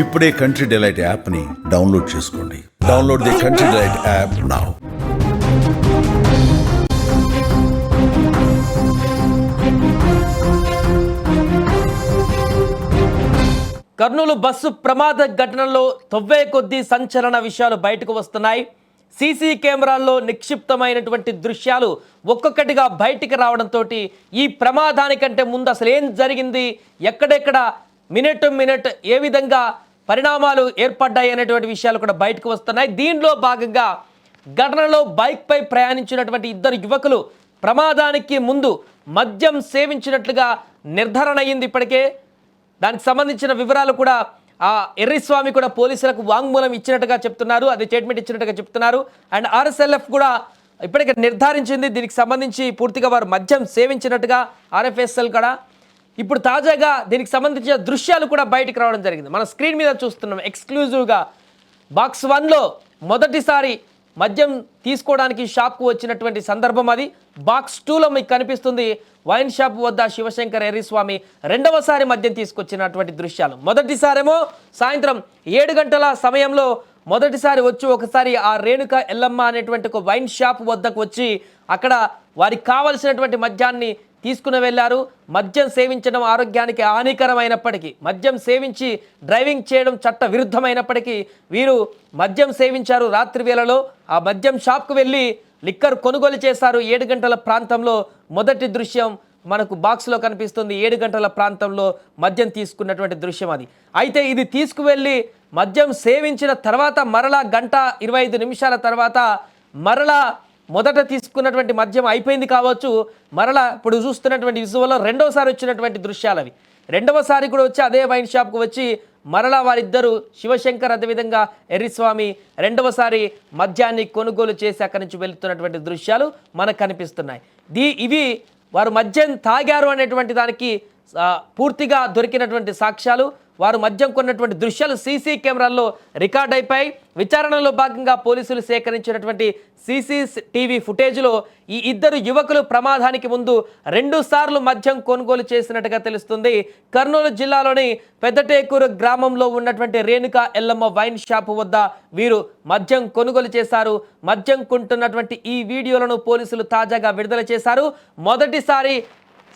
ఇప్పుడే country delight యాప్ని download చేసుకోండి. Download the country delight app now Kurnool bus ప్రమాద ఘటనలో తొవ్వే కొద్దీ సంచలన విషయాలు బయటకు వస్తున్నాయి. సీసీ కెమెరాల్లో నిక్షిప్తమైనటువంటి దృశ్యాలు ఒక్కొక్కటిగా బయటికి రావడంతో ఈ ప్రమాదానికంటే ముందు అసలు ఏం జరిగింది? ఎక్కడెక్కడ? మినిట్ మినిట్ ఏ విధంగా పరిణామాలు ఏర్పడ్డాయి అనేటువంటి విషయాలు కూడా బయటకు వస్తున్నాయి. దీనిలో భాగంగా ఘటనలో బైక్పై ప్రయాణించినటువంటి ఇద్దరు యువకులు ప్రమాదానికి ముందు మద్యం సేవించినట్లుగా నిర్ధారణ అయ్యింది ఇప్పటికే. దానికి సంబంధించిన వివరాలు కూడా ఆ ఎర్రిస్వామి కూడా పోలీసులకు వాంగ్మూలం ఇచ్చినట్టుగా చెప్తున్నారు. అది స్టేట్మెంట్ ఇచ్చినట్టుగా చెప్తున్నారు. అండ్ ఆర్ఎస్ఎల్ఎఫ్ కూడా ఇప్పటికే నిర్ధారించింది. దీనికి సంబంధించి పూర్తిగా వారు మద్యం సేవించినట్టుగా ఆర్ఎఫ్ఎస్ఎల్ కూడా ఇప్పుడు తాజాగా దీనికి సంబంధించిన దృశ్యాలు కూడా బయటకు రావడం జరిగింది. మన స్క్రీన్ మీద చూస్తున్నాం ఎక్స్క్లూజివ్గా బాక్స్ వన్లో మొదటిసారి మద్యం తీసుకోవడానికి షాప్కు వచ్చినటువంటి సందర్భం అది. బాక్స్ టూలో మీకు కనిపిస్తుంది వైన్ షాప్ వద్ద శివశంకర్ ఎర్రిస్వామి రెండవసారి మద్యం తీసుకొచ్చినటువంటి దృశ్యాలు. మొదటిసారేమో సాయంత్రం ఏడు గంటల సమయంలో మొదటిసారి వచ్చి ఒకసారి ఆ రేణుక ఎల్లమ్మ అనేటువంటి ఒక వైన్ షాప్ వద్దకు వచ్చి అక్కడ వారికి కావలసినటువంటి మద్యాన్ని తీసుకుని వెళ్ళారు. మద్యం సేవించడం ఆరోగ్యానికి హానికరమైనప్పటికీ మద్యం సేవించి డ్రైవింగ్ చేయడం చట్ట విరుద్ధమైనప్పటికీ వీరు మద్యం సేవించారు రాత్రి వేళలో. ఆ మద్యం షాప్కు వెళ్ళి లిక్కర్ కొనుగోలు చేశారు. ఏడు గంటల ప్రాంతంలో మొదటి దృశ్యం మనకు బాక్స్లో కనిపిస్తుంది. ఏడు గంటల ప్రాంతంలో మద్యం తీసుకున్నటువంటి దృశ్యం అది. అయితే ఇది తీసుకువెళ్ళి మద్యం సేవించిన తర్వాత మరలా గంట ఇరవై ఐదు నిమిషాల తర్వాత మరలా మొదట తీసుకున్నటువంటి మద్యం అయిపోయింది కావచ్చు మరలా ఇప్పుడు చూస్తున్నటువంటి విజువల్లో రెండవసారి వచ్చినటువంటి దృశ్యాలు అవి. రెండవసారి కూడా వచ్చి అదే వైన్ షాప్కు వచ్చి మరలా వారిద్దరూ శివశంకర్ అదేవిధంగా ఎర్రిస్వామి రెండవసారి మద్యాన్ని కొనుగోలు చేసి అక్కడి నుంచి వెళుతున్నటువంటి దృశ్యాలు మనకు కనిపిస్తున్నాయి. దీ ఇవి వారు మద్యం తాగారు అనేటువంటి దానికి పూర్తిగా దొరికినటువంటి సాక్ష్యాలు. వారు మద్యం కొన్నటువంటి దృశ్యాలు సీసీ కెమెరాల్లో రికార్డ్ అయిపోయి విచారణలో భాగంగా పోలీసులు సేకరించినటువంటి సీసీ టీవీ ఫుటేజ్లో ఈ ఇద్దరు యువకులు ప్రమాదానికి ముందు రెండు సార్లు మద్యం కొనుగోలు చేసినట్టుగా తెలుస్తుంది. కర్నూలు జిల్లాలోని పెద్దటేకూరు గ్రామంలో ఉన్నటువంటి రేణుక ఎల్లమ్మ వైన్ షాపు వద్ద వీరు మద్యం కొనుగోలు చేశారు. మద్యం కొంటున్నటువంటి ఈ వీడియోలను పోలీసులు తాజాగా విడుదల చేశారు. మొదటిసారి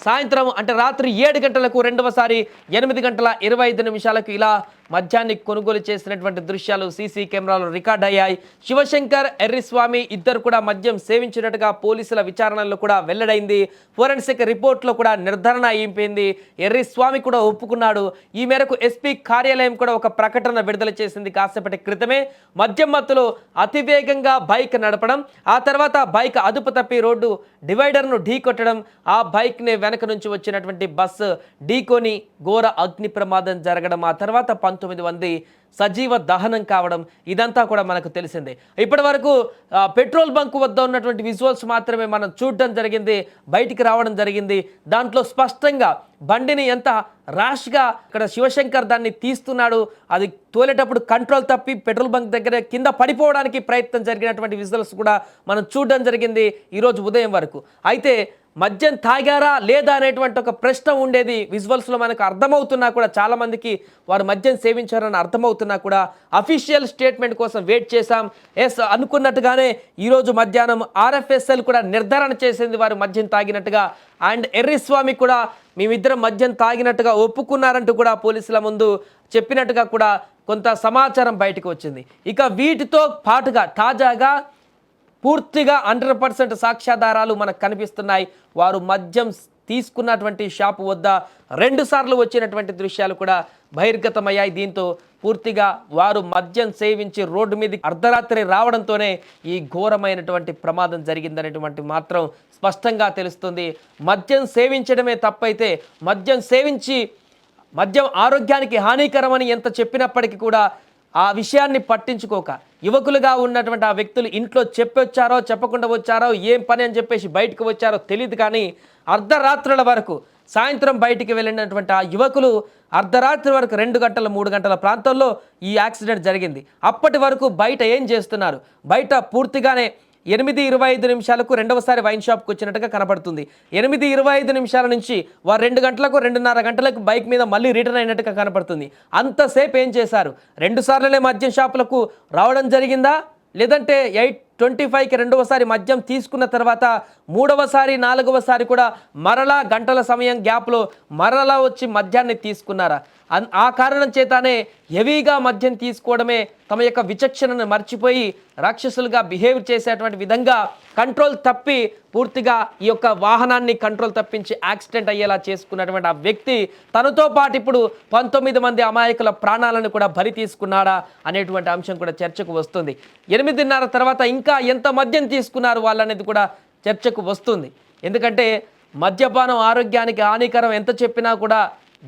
సాయంత్రం అంటే రాత్రి ఏడు గంటలకు రెండవసారి ఎనిమిది గంటల ఇరవై ఐదు నిమిషాలకు ఇలా మద్యాన్ని కొనుగోలు చేసినటువంటి దృశ్యాలు సీసీ కెమెరాలో రికార్డ్ అయ్యాయి. శివశంకర్ ఎర్రిస్వామి ఇద్దరు కూడా మద్యం సేవించినట్టుగా పోలీసుల విచారణలో కూడా వెల్లడైంది. ఫోరెన్సిక్ రిపోర్ట్లో కూడా నిర్ధారణ అయిపోయింది. ఎర్రిస్వామి కూడా ఒప్పుకున్నాడు. ఈ మేరకు ఎస్పీ కార్యాలయం కూడా ఒక ప్రకటన విడుదల చేసింది. కాసేపటి క్రితమే మద్యం మత్తులో అతివేగంగా బైక్ నడపడం ఆ తర్వాత బైక్ అదుపు తప్పి రోడ్డు డివైడర్ను ఢీకొట్టడం ఆ బైక్ని వెనక నుంచి వచ్చినటువంటి బస్సు ఢీకొని ఘోర అగ్ని ప్రమాదం జరగడం ఆ తర్వాత పంతొమ్మిది మంది సజీవ దహనం కావడం ఇదంతా కూడా మనకు తెలిసిందే. ఇప్పటి వరకు పెట్రోల్ బంక్ వద్ద ఉన్నటువంటి విజువల్స్ మాత్రమే మనం చూడడం జరిగింది బయటికి రావడం జరిగింది. దాంట్లో స్పష్టంగా బండిని ఎంత ర్యాష్గా ఇక్కడ శివశంకర్ దాన్ని తీస్తున్నాడు అది తోలేటప్పుడు కంట్రోల్ తప్పి పెట్రోల్ బంక్ దగ్గర కింద పడిపోవడానికి ప్రయత్నం జరిగినటువంటి విజువల్స్ కూడా మనం చూడడం జరిగింది ఈరోజు ఉదయం వరకు. అయితే మద్యం తాగారా లేదా అనేటువంటి ఒక ప్రశ్న ఉండేది. విజువల్స్లో మనకు అర్థమవుతున్నా కూడా చాలామందికి వారు మద్యం సేవించారని అర్థమవుతున్నా కూడా అఫీషియల్ స్టేట్మెంట్ కోసం వెయిట్ చేశాం. ఎస్ అనుకున్నట్టుగానే ఈరోజు మధ్యాహ్నం ఆర్ఎఫ్ఎస్ఎల్ కూడా నిర్ధారణ చేసింది వారు మద్యం తాగినట్టుగా. అండ్ ఎర్రిస్వామి కూడా మేమిద్దరం మద్యం తాగినట్టుగా ఒప్పుకున్నారంటూ కూడా పోలీసుల ముందు చెప్పినట్టుగా కూడా కొంత సమాచారం బయటకు వచ్చింది. ఇక వీటితో పాటుగా తాజాగా పూర్తిగా హండ్రెడ్ పర్సెంట్ సాక్ష్యాధారాలు మనకు కనిపిస్తున్నాయి. వారు మద్యం తీసుకున్నటువంటి షాపు వద్ద రెండు సార్లు వచ్చినటువంటి దృశ్యాలు కూడా బహిర్గతమయ్యాయి. దీంతో పూర్తిగా వారు మద్యం సేవించి రోడ్డు మీద అర్ధరాత్రి రావడంతోనే ఈ ఘోరమైనటువంటి ప్రమాదం జరిగిందనేటువంటి మాత్రం స్పష్టంగా తెలుస్తుంది. మద్యం సేవించడమే తప్పైతే మద్యం సేవించి మద్యం ఆరోగ్యానికి హానికరమని ఎంత చెప్పినప్పటికీ కూడా ఆ విషయాన్ని పట్టించుకోక యువకులుగా ఉన్నటువంటి ఆ వ్యక్తులు ఇంట్లో చెప్పొచ్చారో చెప్పకుండా వచ్చారో ఏం పని అని చెప్పేసి బయటకు వచ్చారో తెలియదు కానీ అర్ధరాత్రుల వరకు సాయంత్రం బయటికి వెళ్ళినటువంటి ఆ యువకులు అర్ధరాత్రి వరకు రెండు గంటల మూడు గంటల ప్రాంతంలో ఈ యాక్సిడెంట్ జరిగింది. అప్పటి వరకు బయట ఏం చేస్తున్నారు? బయట పూర్తిగానే ఎనిమిది ఇరవై ఐదు నిమిషాలకు రెండవసారి వైన్ షాప్కి వచ్చినట్టుగా కనపడుతుంది. ఎనిమిది ఇరవై ఐదు నిమిషాల నుంచి వారు రెండు గంటలకు రెండున్నర గంటలకు బైక్ మీద మళ్ళీ రిటర్న్ అయినట్టుగా కనపడుతుంది. అంతసేపు ఏం చేశారు? రెండు సార్లనే మద్యం షాపులకు రావడం జరిగిందా? లేదంటే ఎయిట్ ట్వంటీ ఫైవ్కి రెండవసారి మద్యం తీసుకున్న తర్వాత మూడవసారి నాలుగవసారి కూడా మరలా గంటల సమయం గ్యాప్లో మరలా వచ్చి మద్యాన్ని తీసుకున్నారా? అన్- ఆ కారణం చేతనే హెవీగా మద్యం తీసుకోవడమే తమ యొక్క విచక్షణను మర్చిపోయి రాక్షసులుగా బిహేవ్ చేసేటువంటి విధంగా కంట్రోల్ తప్పి పూర్తిగా ఈ యొక్క వాహనాన్ని కంట్రోల్ తప్పించి యాక్సిడెంట్ అయ్యేలా చేసుకున్నటువంటి ఆ వ్యక్తి తనతో పాటు ఇప్పుడు పంతొమ్మిది మంది అమాయకుల ప్రాణాలను కూడా బలి తీసుకున్నాడా అనేటువంటి అంశం కూడా చర్చకు వస్తుంది. ఎనిమిదిన్నర తర్వాత ఇంకా ఇంకా ఎంత మద్యం తీసుకున్నారు వాళ్ళనేది కూడా చర్చకు వస్తుంది. ఎందుకంటే మద్యపానం ఆరోగ్యానికి హానికరం ఎంత చెప్పినా కూడా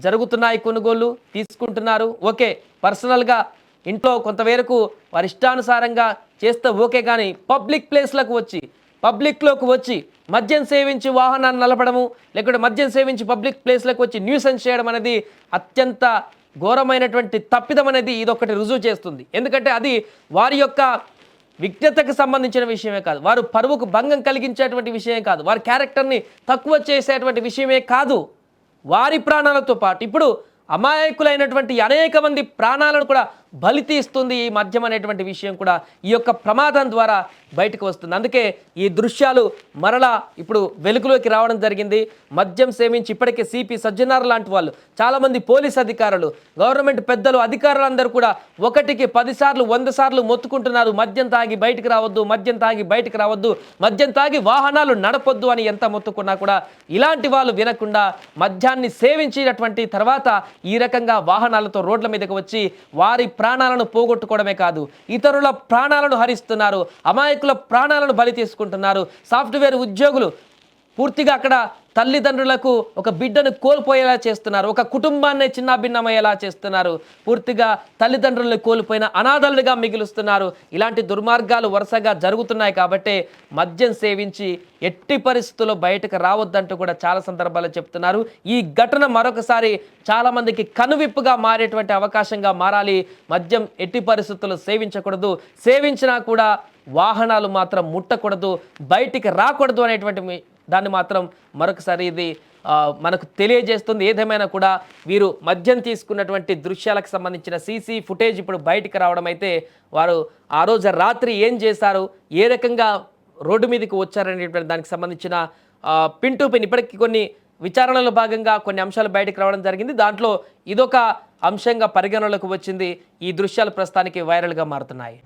జరుగుతున్నాయి కొనుగోళ్ళు తీసుకుంటున్నారు ఓకే. పర్సనల్గా ఇంట్లో కొంతవరకు వారి ఇష్టానుసారంగా చేస్తే ఓకే కానీ పబ్లిక్ ప్లేస్లకు వచ్చి పబ్లిక్లోకి వచ్చి మద్యం సేవించి వాహనాన్ని నలపడము లేకుంటే మద్యం సేవించి పబ్లిక్ ప్లేస్లకు వచ్చి న్యూసెన్స్ చేయడం అనేది అత్యంత ఘోరమైనటువంటి తప్పిదం అనేది ఇదొకటి రుజువు చేస్తుంది. ఎందుకంటే అది వారి యొక్క విజ్ఞతకు సంబంధించిన విషయమే కాదు. వారు పరువుకు భంగం కలిగించేటువంటి విషయమే కాదు. వారి క్యారెక్టర్ని తక్కువ చేసేటువంటి విషయమే కాదు. వారి ప్రాణాలతో పాటు ఇప్పుడు అమాయకులైనటువంటి అనేక మంది ప్రాణాలను కూడా బలి తీస్తుంది ఈ మద్యం అనేటువంటి విషయం కూడా ఈ యొక్క ప్రమాదం ద్వారా బయటకు వస్తుంది. అందుకే ఈ దృశ్యాలు మరలా ఇప్పుడు వెలుగులోకి రావడం జరిగింది. మద్యం సేవించి ఇప్పటికే సిపి సజ్జనార్ లాంటి వాళ్ళు చాలామంది పోలీస్ అధికారులు గవర్నమెంట్ పెద్దలు అధికారులందరూ కూడా ఒకటికి పదిసార్లు వంద సార్లు మొత్తుకుంటున్నారు. మద్యం తాగి బయటకు రావద్దు మద్యం తాగి బయటకు రావద్దు మద్యం తాగి వాహనాలు నడపొద్దు అని ఎంత మొత్తుకున్నా కూడా ఇలాంటి వాళ్ళు వినకుండా మద్యాన్ని సేవించినటువంటి తర్వాత ఈ రకంగా వాహనాలతో రోడ్ల మీదకి వచ్చి వారి ప్రాణాలను పోగొట్టుకోవడమే కాదు ఇతరుల ప్రాణాలను హరిస్తున్నారు అమాయకుల ప్రాణాలను బలి తీసుకుంటున్నారు సాఫ్ట్వేర్ ఉద్యోగులు పూర్తిగా అక్కడ తల్లిదండ్రులకు ఒక బిడ్డను కోల్పోయేలా చేస్తున్నారు. ఒక కుటుంబాన్ని చిన్నాభిన్నమయ్యేలా చేస్తున్నారు. పూర్తిగా తల్లిదండ్రులను కోల్పోయిన అనాథలుగా మిగులుస్తున్నారు. ఇలాంటి దుర్మార్గాలు వరుసగా జరుగుతున్నాయి కాబట్టి మద్యం సేవించి ఎట్టి పరిస్థితుల్లో బయటకు రావద్దంటూ కూడా చాలా సందర్భాల్లో చెప్తున్నారు. ఈ ఘటన మరొకసారి చాలామందికి కనువిప్పుగా మారేటువంటి అవకాశంగా మారాలి. మద్యం ఎట్టి పరిస్థితుల్లో సేవించకూడదు. సేవించినా కూడా వాహనాలు మాత్రం ముట్టకూడదు. బయటికి రాకూడదు అనేటువంటి దాన్ని మాత్రం మరొకసారి ఇది మనకు తెలియజేస్తుంది. ఏదేమైనా కూడా వీరు మద్యం తీసుకున్నటువంటి దృశ్యాలకు సంబంధించిన సీసీ ఫుటేజ్ ఇప్పుడు బయటికి రావడం అయితే వారు ఆ రోజు రాత్రి ఏం చేశారు ఏ రకంగా రోడ్డు మీదకి వచ్చారనేటువంటి దానికి సంబంధించిన పిన్ టు పిన్ ఇప్పటికీ కొన్ని విచారణలో భాగంగా కొన్ని అంశాలు బయటకు రావడం జరిగింది. దాంట్లో ఇదొక అంశంగా పరిగణలోకి వచ్చింది. ఈ దృశ్యాలు ప్రస్తుతానికి వైరల్గా మారుతున్నాయి.